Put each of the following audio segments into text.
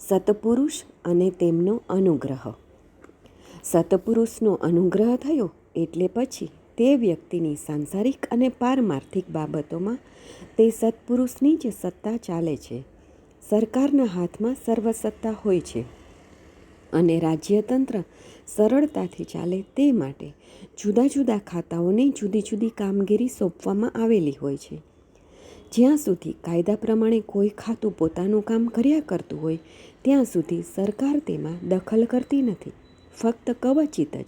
સતપુરુષ અને તેમનો અનુગ્રહ. સતપુરુષનો અનુગ્રહ થયો એટલે પછી તે વ્યક્તિની સાંસારિક અને પારમાર્થિક બાબતોમાં તે સત્પુરુષની જ સત્તા ચાલે છે. સરકારના હાથમાં સર્વસત્તા હોય છે અને રાજ્યતંત્ર સરળતાથી ચાલે તે માટે જુદા જુદા ખાતાઓને જુદી જુદી કામગીરી સોંપવામાં આવેલી હોય છે. જ્યાં સુધી કાયદા પ્રમાણે કોઈ ખાતું પોતાનું કામ કર્યા કરતું હોય, ત્યાં સુધી સરકાર તેમાં દખલ કરતી નથી. ફક્ત કવચિત જ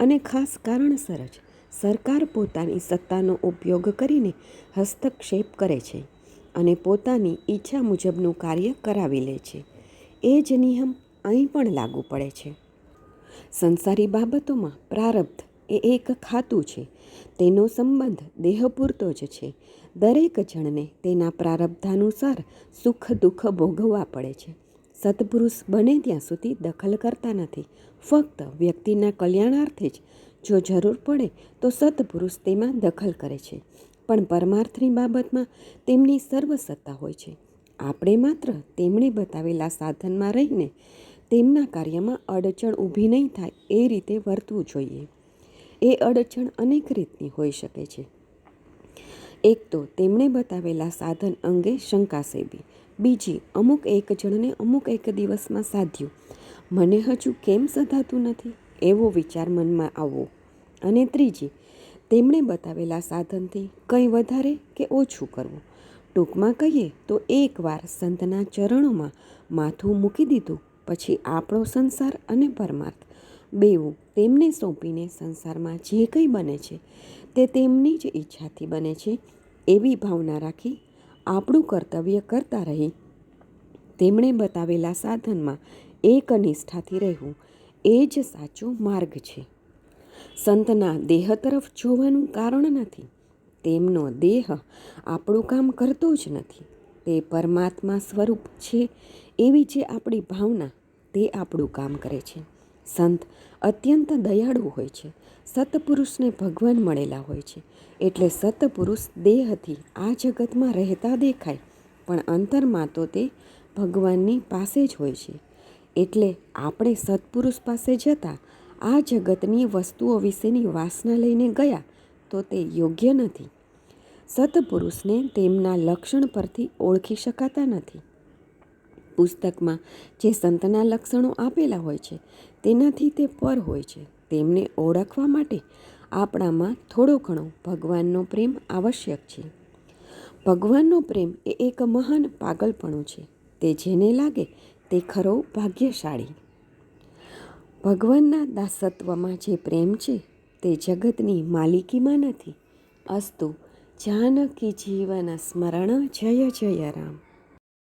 અને ખાસ કારણસર જ સરકાર પોતાની સત્તાનો ઉપયોગ કરીને હસ્તક્ષેપ કરે છે અને પોતાની ઈચ્છા મુજબનું કાર્ય કરાવી લે છે. એ જ નિયમ અહીં પણ લાગુ પડે છે. સંસારી બાબતોમાં પ્રારબ્ધ એ એક ખાતું છે. તેનો સંબંધ દેહ પૂરતો જ છે. દરેક જણને તેના પ્રારબ્ધાનુસાર સુખ દુઃખ ભોગવવા પડે છે. સત્પુરુષ બને ત્યાં સુધી દખલ કરતા નથી. ફક્ત વ્યક્તિના કલ્યાણાર્થે જ જો જરૂર પડે તો સત્પુરુષ તેમાં દખલ કરે છે. પણ પરમાર્થની બાબતમાં તેમની સર્વસત્તા હોય છે. આપણે માત્ર તેમણે બતાવેલા સાધનમાં રહીને તેમના કાર્યમાં અડચણ ઊભી નહીં થાય એ રીતે વર્તવું જોઈએ. એ અડચણ અનેક રીતની હોઈ શકે છે. એક તો તેમણે બતાવેલા સાધન અંગે શંકા સેવી બીજી, અમુક એક જણને અમુક એક દિવસમાં સાધ્યું. મને હજુ કેમ સધાતું નથી? એવો વિચાર મનમાં આવવો. અને ત્રીજી, તેમણે બતાવેલા સાધનથી કંઈ વધારે કે ઓછું કરવું? ટૂંકમાં કહીએ તો એકવાર સંતના ચરણોમાં માથું મૂકી દીધું, પછી આપણો સંસાર અને પરમાર્થ. બેવું તેમને સોંપીને સંસારમાં જે કંઈ બને છે, તે તેમની જ ઈચ્છાથી બને છે, એવી ભાવના રાખી આપણું કર્તવ્ય કરતા રહી. તેમણે બતાવેલા સાધનમાં એક નિષ્ઠાથી રહેવું એ જ સાચો માર્ગ છે. સંતના દેહ તરફ જોવાનું કારણ નથી. તેમનો દેહ આપણું કામ કરતો જ નથી. તે પરમાત્મા સ્વરૂપ છે એવી જે આપણી ભાવના, તે આપણું કામ કરે છે. સંત અત્યંત દયાળુ હોય છે. સતપુરુષને ભગવાન મળેલા હોય છે. એટલે સતપુરુષ દેહથી આ જગતમાં રહેતા દેખાય, પણ અંતરમાં તો તે ભગવાનની પાસે જ હોય છે. એટલે આપણે સત્પુરુષ પાસે જતા આ જગતની વસ્તુઓ વિશેની વાસના લઈને ગયા તો તે યોગ્ય નથી. સત્પુરુષને તેમના લક્ષણ પરથી ઓળખી શકાતા નથી. પુસ્તકમાં જે સંતના લક્ષણો આપેલા હોય છે, તેનાથી તે પર હોય છે. તેમને ઓળખવા માટે આપણામાં થોડો ઘણો ભગવાનનો પ્રેમ આવશ્યક છે. ભગવાનનો પ્રેમ એ એક મહાન પાગલપણું છે. તે જેને લાગે તે ખરો ભાગ્યશાળી. ભગવાનના દાસત્વમાં જે પ્રેમ છે, તે જગતની માલિકીમાં નથી. અસ્તુ, જાનકી જીવન સ્મરણ જય જય રામ.